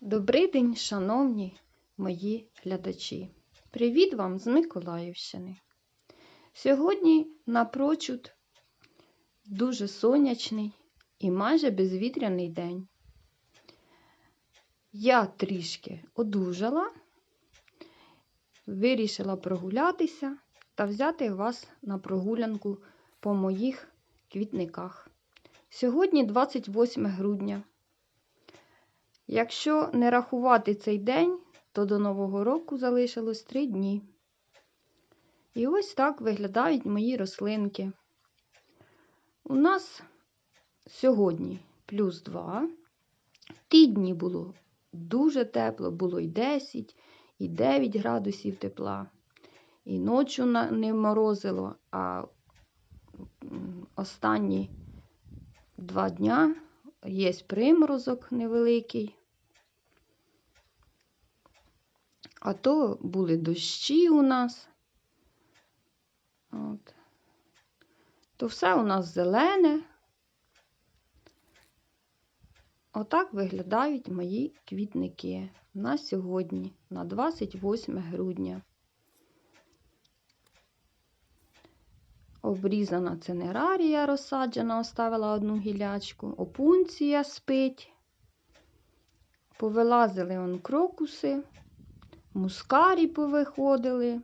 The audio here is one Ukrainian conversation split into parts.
Добрий день, шановні мої глядачі. Привіт вам з Миколаївщини. Сьогодні напрочуд дуже сонячний і майже безвітряний день. Я трішки одужала, вирішила прогулятися та взяти вас на прогулянку по моїх квітниках. Сьогодні 28 грудня. Якщо не рахувати цей день, то до Нового року залишилось 3 дні. І ось так виглядають мої рослинки. У нас сьогодні плюс 2. Ті дні було дуже тепло, було і 10, і 9 градусів тепла. І ночі на- не морозило, а останні два дня є приморозок невеликий. А то були дощі у нас. От. То все у нас зелене. Отак виглядають мої квітники на сьогодні, на 28 грудня. Обрізана цинерарія розсаджена, оставила одну гілячку, опунція спить. Повилазили он крокуси, мускарі повиходили.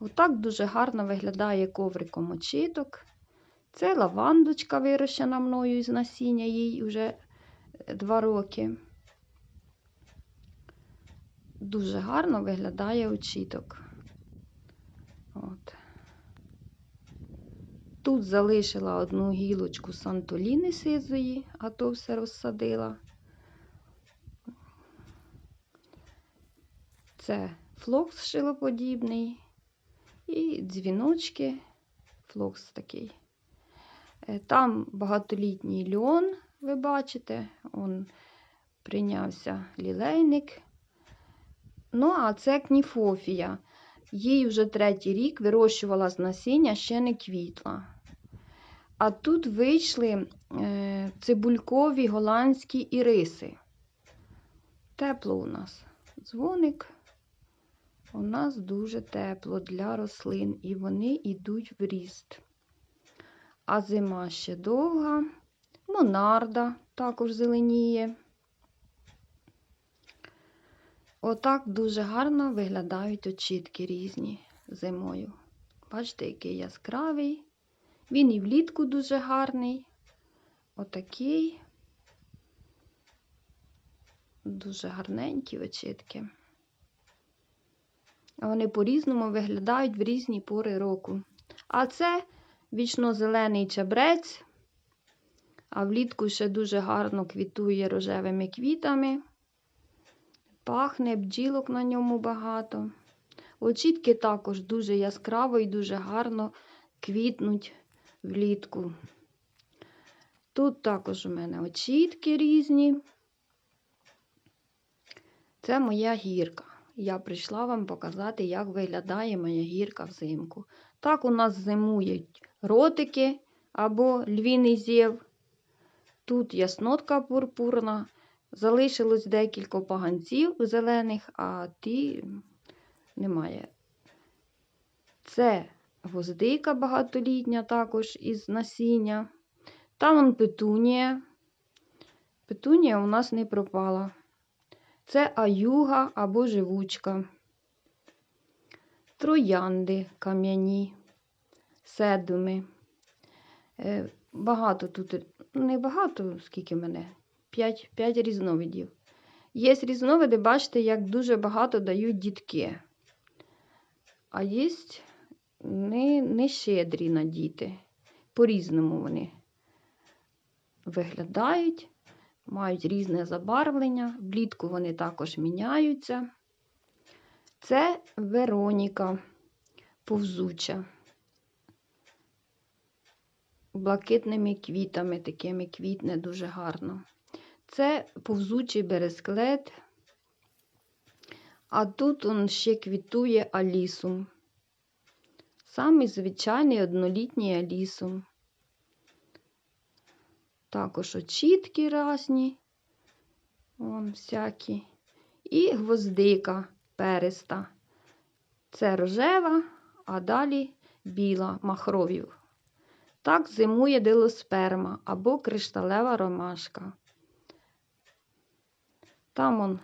Отак дуже гарно виглядає ковриком очіток. Це лавандочка вирощена мною із насіння, їй вже е, два роки. Дуже гарно виглядає очіток. От. Тут залишила одну гілочку сантоліни сизої, а то все розсадила. Це флокс шилоподібний і дзвіночки, флокс такий. Е, Там багатолітній льон, ви бачите, он прийнявся лілейник. Ну, а це кніфофія. Їй вже третій рік вирощувала з насіння, ще не квітла. А тут вийшли е, цибулькові голландські іриси. Тепло у нас. Дзвоник. У нас дуже тепло для рослин, і вони йдуть в ріст. А зима ще довга. Монарда також зеленіє. Отак дуже гарно виглядають очітки різні зимою. Бачите, який яскравий. Він і влітку дуже гарний. Отакий. Дуже гарненькі очітки. Вони по-різному виглядають в різні пори року. А це вічно-зелений чебрець, а влітку ще дуже гарно квітує рожевими квітами. Пахне, бджілок на ньому багато. Очітки також дуже яскраво і дуже гарно квітнуть влітку. Тут також у мене очітки різні. Це моя гірка. Я прийшла вам показати, як виглядає моя гірка взимку. Так у нас зимують ротики або львіний зєв. Тут яснотка пурпурна. Залишилось декілька поганців зелених, а ті немає. Це гвоздика багатолітня також із насіння. Там вон петунія. Петунія у нас не пропала. Це аюга або живучка. Троянди кам'яні, седуми. Е, Багато тут, не багато, скільки мене, 5, 5 різновидів. Є різновиди, бачите, як дуже багато дають дітки. А є не, не щедрі на діти. По-різному вони виглядають, мають різне забарвлення. Влітку вони також міняються. Це Вероніка повзуча. Блакитними квітами, такими квітне дуже гарно. Це повзучий бересклет. А тут он ще квітує алісум. Самий звичайний однолітній алісум. також очітки різні, вон всякі. І гвоздика переста. Це рожева, а далі біла махровів. Так зимує дилосперма або кришталева ромашка. Там он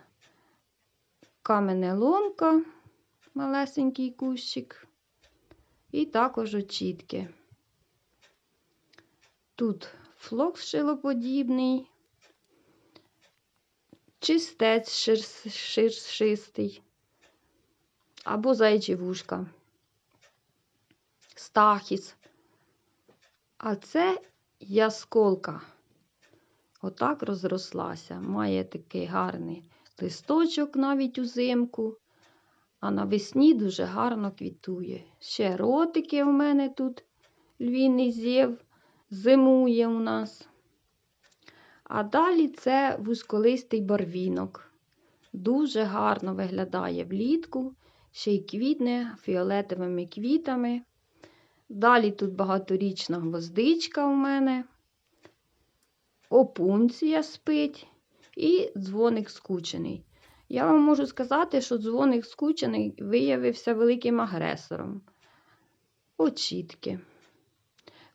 каменеломка, малесенький кущик, і також очітки. Тут флокс шилоподібний, чистець ширшистий або зайчі вушка, стахіс. А це ясколка. Отак розрослася. Має такий гарний листочок навіть узимку, а навесні дуже гарно квітує. Ще ротики у мене тут львіний зєв зимує у нас. А далі це вузьколистий барвінок. Дуже гарно виглядає влітку, ще й квітне фіолетовими квітами. Далі тут багаторічна гвоздичка у мене, опунція спить і дзвоник скучений. Я вам можу сказати, що дзвоник скучений виявився великим агресором. Очітки.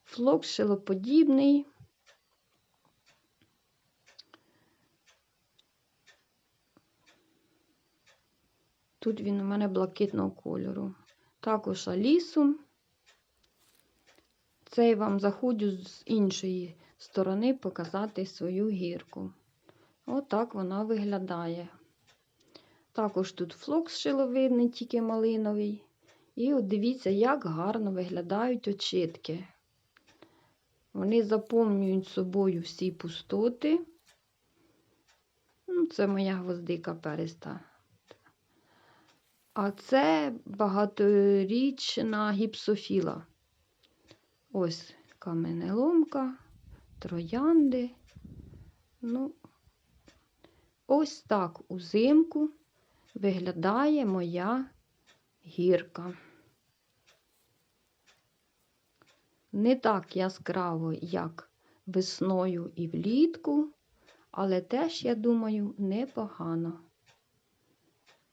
Флок шилоподібний. Тут він у мене блакитного кольору. Також алісум. Цей вам заходжу з іншої сторони показати свою гірку. Отак вона виглядає. Також тут флокс шиловидний, тільки малиновий. І от дивіться, як гарно виглядають очітки. Вони заповнюють собою всі пустоти. Ну, Це моя гвоздика переста. А це багаторічна гіпсофіла. Ось каменеломка, троянди. Ну, ось так узимку виглядає моя гірка. Не так яскраво, як весною і влітку, але теж, я думаю, непогано.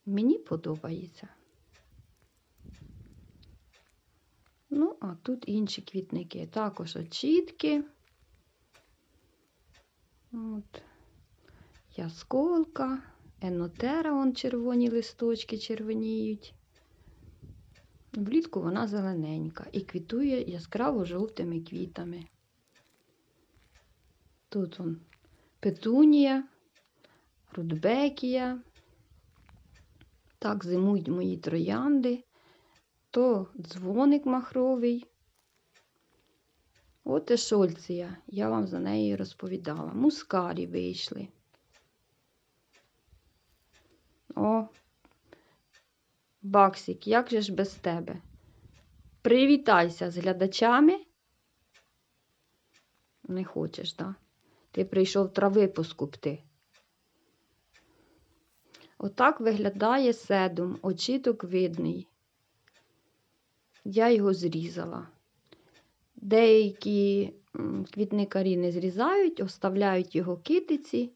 Мені подобається. Ну, а тут інші квітники. Також очітки. От. Ясколка, енотера, вон червоні листочки червоніють. Влітку вона зелененька і квітує яскраво жовтими квітами. Тут вон петунія, рудбекія. Так зимують мої троянди, то дзвоник махровий. От ешольція, я вам за неї розповідала. Мускарі вийшли. О, Баксик, як же ж без тебе? Привітайся з глядачами. Не хочеш, так? Да? Ти прийшов трави поскупти. Отак виглядає седум, очіток видний. Я його зрізала. Деякі квітникарі не зрізають, оставляють його китиці.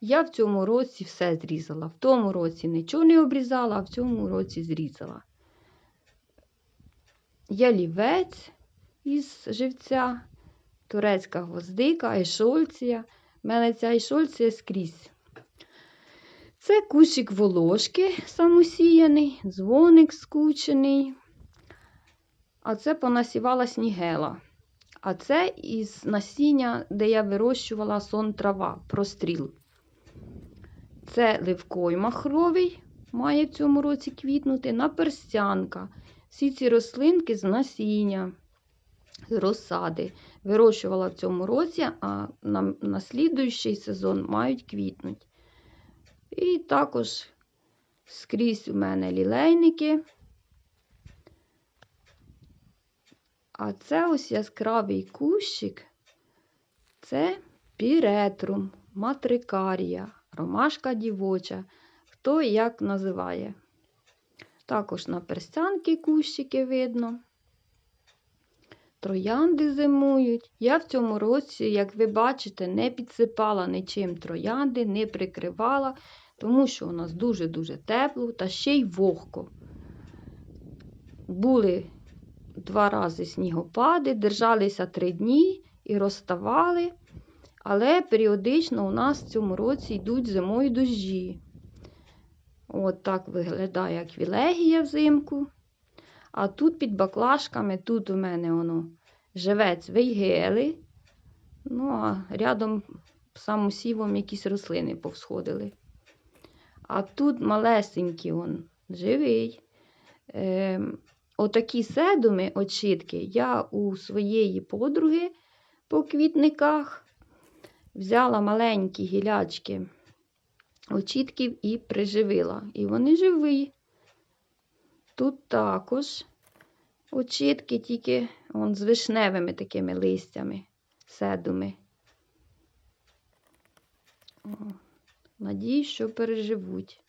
Я в цьому році все зрізала. В тому році нічого не обрізала, а в цьому році зрізала. Ялівець із живця, турецька гвоздика, ешольція. У мене ця ешольція скрізь. Це кущик волошки самосіяний, дзвоник скучений. А це понасівала снігела. А це із насіння, де я вирощувала сон трава, простріл. Це ливкой махровий, має в цьому році квітнути, наперстянка. Всі ці рослинки з насіння, з розсади. Вирощувала в цьому році, а на, на слідуючий сезон мають квітнуть. І також скрізь у мене лілейники. А це ось яскравий кущик, це піретрум, матрикарія, ромашка дівоча, хто як називає. Також на перстянки кущики видно. Троянди зимують. Я в цьому році, як ви бачите, не підсипала нічим троянди, не прикривала, тому що у нас дуже-дуже тепло та ще й вогко. Були два рази снігопади, держалися три дні і розставали. Але періодично у нас в цьому році йдуть зимою дощі. От так виглядає аквілегія взимку. А тут під баклажками, тут у мене воно живець вейгели. Ну, а рядом самосівом якісь рослини повсходили. А тут малесенький он живий. Е, отакі седуми, очітки, я у своєї подруги по квітниках взяла маленькі гілячки очітків і приживила. І вони живі. Тут також очітки, тільки он, з вишневими такими листями, седуми. О, Надіюсь, що переживуть.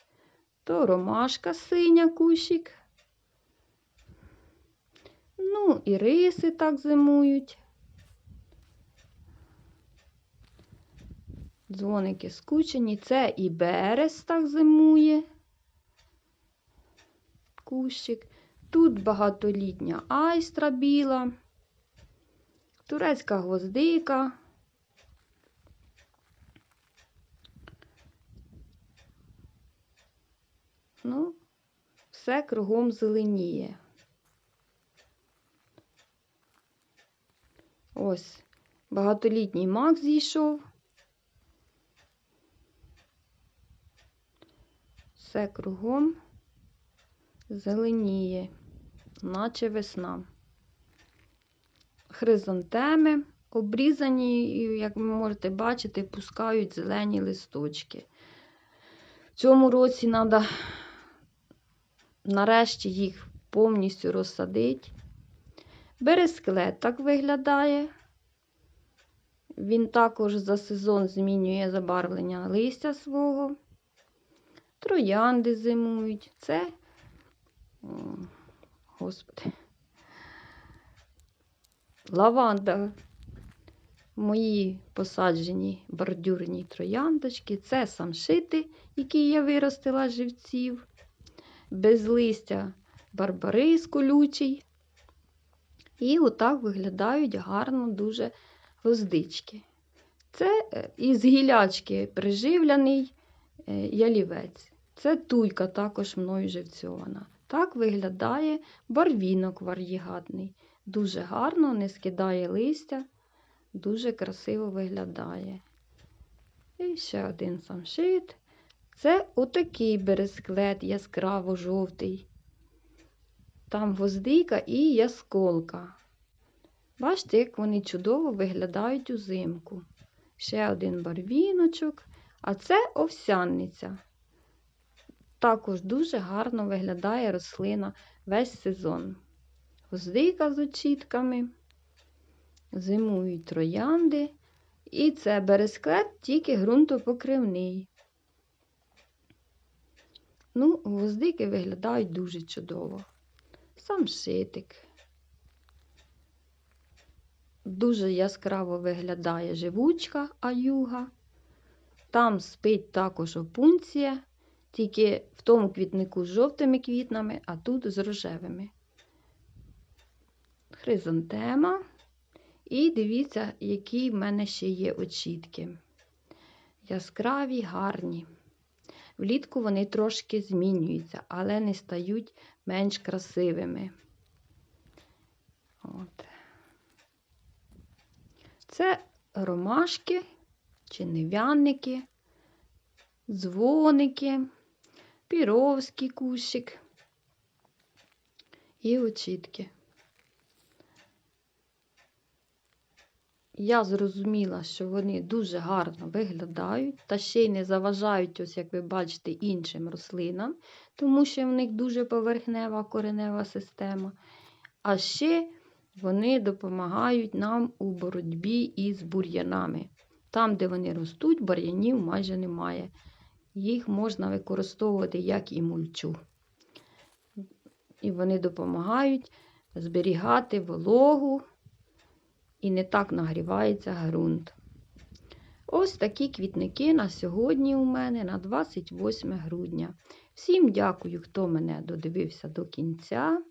То ромашка синя кущик. Ну, і риси так зимують. Дзвоники скучені. Це і берез так зимує. Кущик. Тут багатолітня айстра біла, турецька гвоздика. Ну, все кругом зеленіє. Ось багатолітній мак зійшов. Все кругом зеленіє, наче весна. Хризантеми обрізані, як ви можете бачити, пускають зелені листочки. В цьому році треба нарешті їх повністю розсадити. Бересклет так виглядає. Він також за сезон змінює забарвлення листя свого. Троянди зимують. Це, о, господи, лаванда. Мої посаджені бордюрні трояндочки. Це самшити, які я виростила живців. Без листя барбарис колючий. І отак виглядають гарно дуже гвоздички. Це е, із гілячки приживляний ялівець. Це туйка також мною живцьована. Так виглядає барвінок вар'єгатний. Дуже гарно, не скидає листя, дуже красиво виглядає. І ще один самшит. Це отакий бересклет яскраво-жовтий. Там гвоздика і ясколка. Бачите, як вони чудово виглядають узимку. Ще один барвіночок, а це овсянниця. Також дуже гарно виглядає рослина весь сезон. Гвоздика з очітками, зимують троянди. І це бересклет тільки ґрунтопокривний. Ну, гвоздики виглядають дуже чудово. Самшитик. Дуже яскраво виглядає живучка аюга. Там спить також опунція, тільки в тому квітнику з жовтими квітнами, а тут з рожевими. Хризантема. І дивіться, які в мене ще є очітки. Яскраві, гарні. Влітку вони трошки змінюються, але не стають менш красивими. От. Це ромашки, чи дзвоники, піровський кущик і очітки. Я зрозуміла, що вони дуже гарно виглядають та ще й не заважають, ось як ви бачите, іншим рослинам, тому що в них дуже поверхнева коренева система. А ще вони допомагають нам у боротьбі із бур'янами. Там, де вони ростуть, бур'янів майже немає. Їх можна використовувати як і мульчу. І вони допомагають зберігати вологу і не так нагрівається ґрунт. Ось такі квітники на сьогодні у мене на 28 грудня. Всім дякую, хто мене додивився до кінця.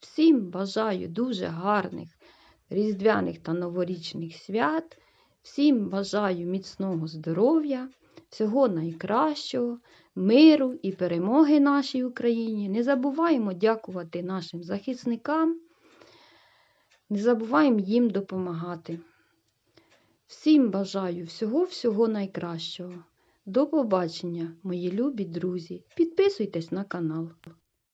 Всім бажаю дуже гарних різдвяних та новорічних свят. Всім бажаю міцного здоров'я, всього найкращого, миру і перемоги нашій Україні. Не забуваємо дякувати нашим захисникам, не забуваємо їм допомагати. Всім бажаю всього-всього найкращого. До побачення, мої любі друзі. Підписуйтесь на канал.